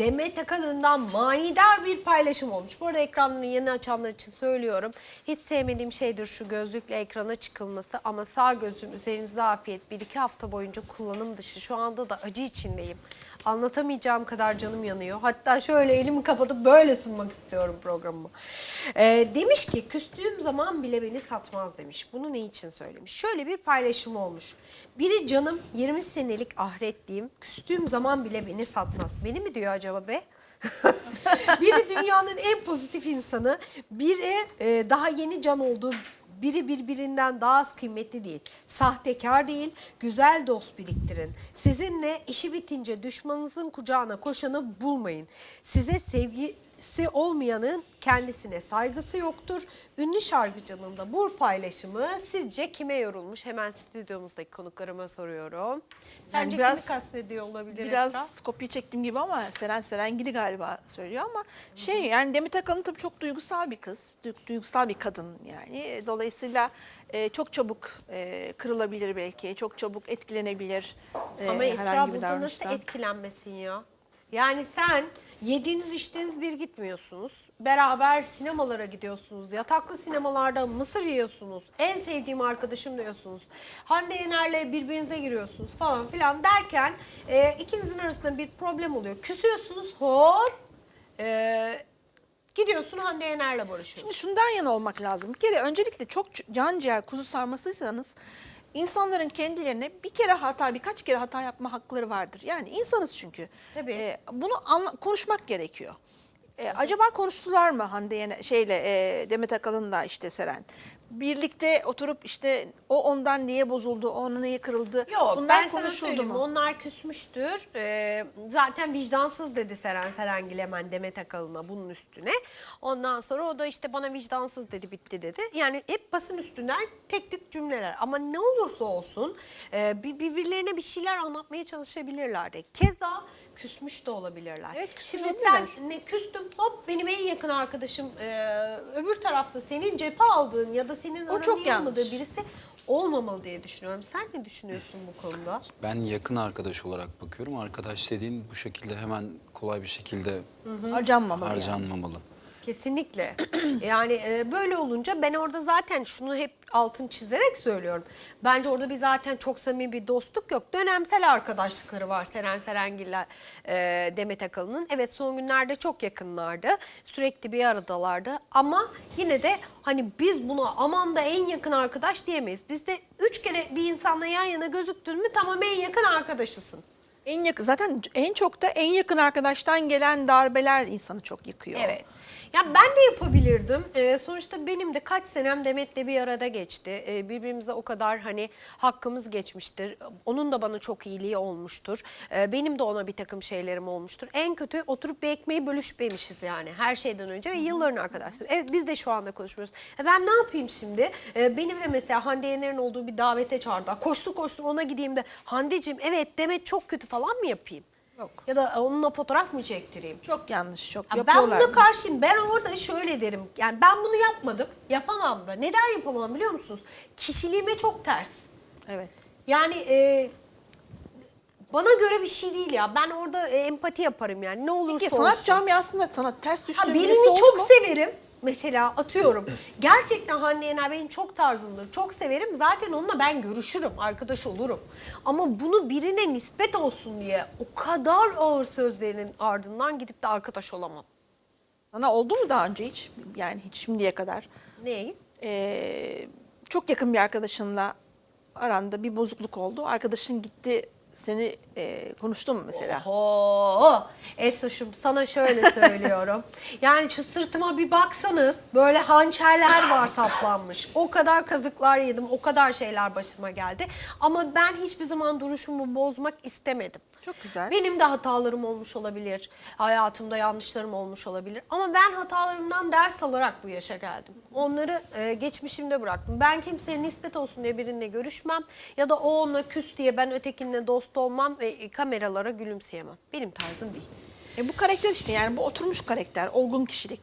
Demet Akalın'dan manidar bir paylaşım olmuş. Bu arada ekranını yeni açanlar için söylüyorum. Hiç sevmediğim şeydir şu gözlükle ekrana çıkılması ama sağ gözüm üzerinizde afiyet. Bir iki hafta boyunca kullanım dışı. Şu anda da acı içindeyim. Anlatamayacağım kadar canım yanıyor. Hatta şöyle elimi kapatıp böyle sunmak istiyorum programımı. Ee, demiş ki küstüğüm zaman bile beni satmaz demiş. Bunu ne için söylemiş? Şöyle bir paylaşım olmuş. Biri canım 20 senelik ahretliğim küstüğüm zaman bile beni satmaz. Beni mi diyor acaba be? biri dünyanın en pozitif insanı, biri e, daha yeni can olduğu biri birbirinden daha az kıymetli değil. Sahtekar değil, güzel dost biriktirin. Sizinle işi bitince düşmanınızın kucağına koşanı bulmayın. Size sevgisi olmayanın kendisine saygısı yoktur. Ünlü şarkıcının da bu paylaşımı sizce kime yorulmuş? Hemen stüdyomuzdaki konuklarıma soruyorum. Sence biraz- kimi kastediyor olabilir Biraz Esra? kopya çektiğim gibi ama Seren Serengili galiba söylüyor ama şey yani Demet Akalın tabii çok duygusal bir kız, du- duygusal bir kadın yani. Dolayısıyla e, çok çabuk e, kırılabilir belki, çok çabuk etkilenebilir e, Ama Esra burada nasıl etkilenmesin ya? Yani sen yediğiniz içtiğiniz bir gitmiyorsunuz. Beraber sinemalara gidiyorsunuz. Yataklı sinemalarda mısır yiyorsunuz. En sevdiğim arkadaşım diyorsunuz. Hande Yener'le birbirinize giriyorsunuz falan filan derken e, ikinizin arasında bir problem oluyor. Küsüyorsunuz hop e, gidiyorsun Hande Yener'le barışıyorsun. Şimdi şundan yana olmak lazım. Bir kere öncelikle çok can ciğer kuzu sarmasıysanız insanların kendilerine bir kere hata, birkaç kere hata yapma hakları vardır. Yani insanız çünkü. Tabii. Ee, bunu anla- konuşmak gerekiyor. Ee, acaba konuştular mı Hande Yener, şeyle e, Demet Akalın'la işte Seren? Birlikte oturup işte o ondan niye bozuldu, o ona niye kırıldı? Yok Bunlar ben sana konuşuldu söyleyeyim mu? onlar küsmüştür. Ee, zaten vicdansız dedi Seren Serengil hemen Demet Akalın'a bunun üstüne. Ondan sonra o da işte bana vicdansız dedi bitti dedi. Yani hep basın üstünden tek tek cümleler ama ne olursa olsun e, bir- birbirlerine bir şeyler anlatmaya çalışabilirler de. Keza küsmüş de olabilirler. Evet, küsmüş Şimdi olabilirler. sen ne küstüm hop benim en yakın arkadaşım e, öbür tarafta senin cephe aldığın ya da senin O çok yanlış. birisi olmamalı diye düşünüyorum. Sen ne düşünüyorsun bu konuda? Ben yakın arkadaş olarak bakıyorum. Arkadaş dediğin bu şekilde hemen kolay bir şekilde Harcanmamalı yani. harcanmamalı. Kesinlikle. yani e, böyle olunca ben orada zaten şunu hep altın çizerek söylüyorum. Bence orada bir zaten çok samimi bir dostluk yok. Dönemsel arkadaşlıkları var Seren Serengil'le e, Demet Akalın'ın. Evet son günlerde çok yakınlardı. Sürekli bir aradalardı. Ama yine de hani biz buna aman da en yakın arkadaş diyemeyiz. Biz de üç kere bir insanla yan yana gözüktün mü tamam en yakın arkadaşısın. En yakın zaten en çok da en yakın arkadaştan gelen darbeler insanı çok yıkıyor. Evet. Ya ben de yapabilirdim. Ee, sonuçta benim de kaç senem Demet'le bir arada geçti. Ee, birbirimize o kadar hani hakkımız geçmiştir. Onun da bana çok iyiliği olmuştur. Ee, benim de ona bir takım şeylerim olmuştur. En kötü oturup bir ekmeği bölüşüp yemişiz yani her şeyden önce ve yılların arkadaşları. Evet biz de şu anda konuşmuyoruz. E ben ne yapayım şimdi? Ee, benim de mesela Hande Yener'in olduğu bir davete çağırdılar. Koştu koştu ona gideyim de Hande'cim evet Demet çok kötü falan mı yapayım? Yok. Ya da onunla fotoğraf mı çektireyim? Çok yanlış, çok Ya ben yapıyorlar. buna karşıyım. Ben orada şöyle derim. Yani ben bunu yapmadım. Yapamam da. Neden yapamam biliyor musunuz? Kişiliğime çok ters. Evet. Yani e, bana göre bir şey değil ya. Ben orada e, empati yaparım yani. Ne olursa Peki sanat olsun. camiasında sana ters Ha, düştüğün birisi birini oldu çok mu? severim. Mesela atıyorum. Gerçekten Hande Yener benim çok tarzımdır. Çok severim. Zaten onunla ben görüşürüm. Arkadaş olurum. Ama bunu birine nispet olsun diye o kadar ağır sözlerinin ardından gidip de arkadaş olamam. Sana oldu mu daha önce hiç? Yani hiç şimdiye kadar. Neyi? Ee, çok yakın bir arkadaşınla aranda bir bozukluk oldu. Arkadaşın gitti seni e, konuştu mu mesela? Oho! Esoş'um sana şöyle söylüyorum. yani şu sırtıma bir baksanız böyle hançerler var saplanmış. O kadar kazıklar yedim, o kadar şeyler başıma geldi. Ama ben hiçbir zaman duruşumu bozmak istemedim. Çok güzel. Benim de hatalarım olmuş olabilir. Hayatımda yanlışlarım olmuş olabilir. Ama ben hatalarımdan ders alarak bu yaşa geldim. Onları e, geçmişimde bıraktım. Ben kimseye nispet olsun diye birininle görüşmem. Ya da o onunla küs diye ben ötekinle dost olmam ve e, kameralara gülümseyemem. Benim tarzım değil. E bu karakter işte yani bu oturmuş karakter, olgun kişilik.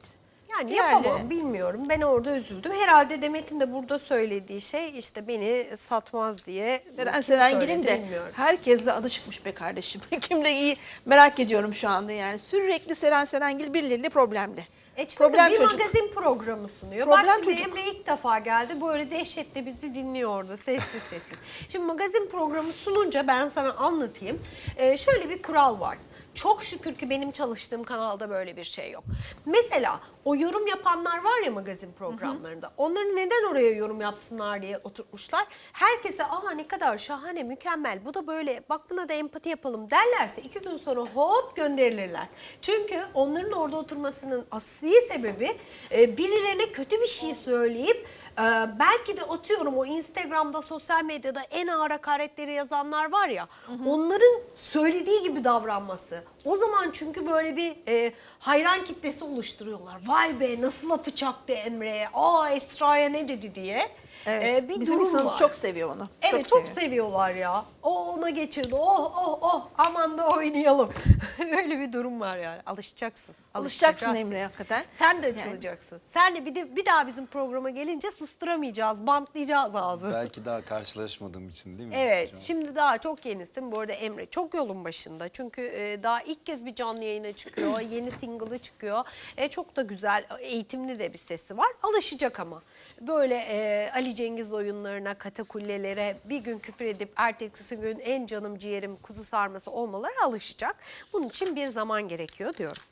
Yani Diğerleri- yapamam bilmiyorum. Ben orada üzüldüm. Herhalde Demet'in de burada söylediği şey işte beni satmaz diye. Seren Serengil'in de bilmiyorum. herkesle adı çıkmış be kardeşim. Kimle iyi merak ediyorum şu anda yani. Sürekli Seren Serengil birileriyle problemli. E Problem bir çocuk. magazin programı sunuyor. Problem Bak şimdi çocuk. Emre ilk defa geldi. Böyle dehşetle bizi dinliyor orada sessiz sessiz. Şimdi magazin programı sununca ben sana anlatayım. Ee, şöyle bir kural var. Çok şükür ki benim çalıştığım kanalda böyle bir şey yok. Mesela o yorum yapanlar var ya magazin programlarında. Onları neden oraya yorum yapsınlar diye oturtmuşlar. Herkese aa ne kadar şahane, mükemmel. Bu da böyle bak buna da empati yapalım derlerse iki gün sonra hop gönderilirler. Çünkü onların orada oturmasının asli sebebi e, birilerine kötü bir şey söyleyip e, belki de atıyorum o Instagram'da sosyal medyada en ağır hakaretleri yazanlar var ya onların söylediği gibi davranması. O zaman çünkü böyle bir e, hayran kitlesi oluşturuyorlar. Vay be nasıl lafı çaktı Emre'ye. Aa Esra'ya ne dedi diye. Evet. E, bir Bizim durum insanımız var. çok seviyor onu. Evet çok, seviyor. seviyorlar ya. O ona geçirdi. Oh oh oh aman da oynayalım. Öyle bir durum var yani. Alışacaksın. Alışacaksın Emre hakikaten. Sen de Yani. açılacaksın. Sen de bir, de bir daha bizim programa gelince susturamayacağız. Bantlayacağız ağzını. Belki daha karşılaşmadığım için değil mi? Evet, hocam? şimdi daha çok yenisin. Bu arada Emre çok yolun başında. Çünkü e, daha ilk kez bir canlı yayına çıkıyor. Yeni single'ı çıkıyor. E, çok da güzel, eğitimli de bir sesi var. Alışacak ama. Böyle e, Ali Cengiz oyunlarına, katakullelere bir gün küfür edip ertesi gün en canım ciğerim kuzu sarması olmaları alışacak. Bunun için bir zaman gerekiyor diyorum.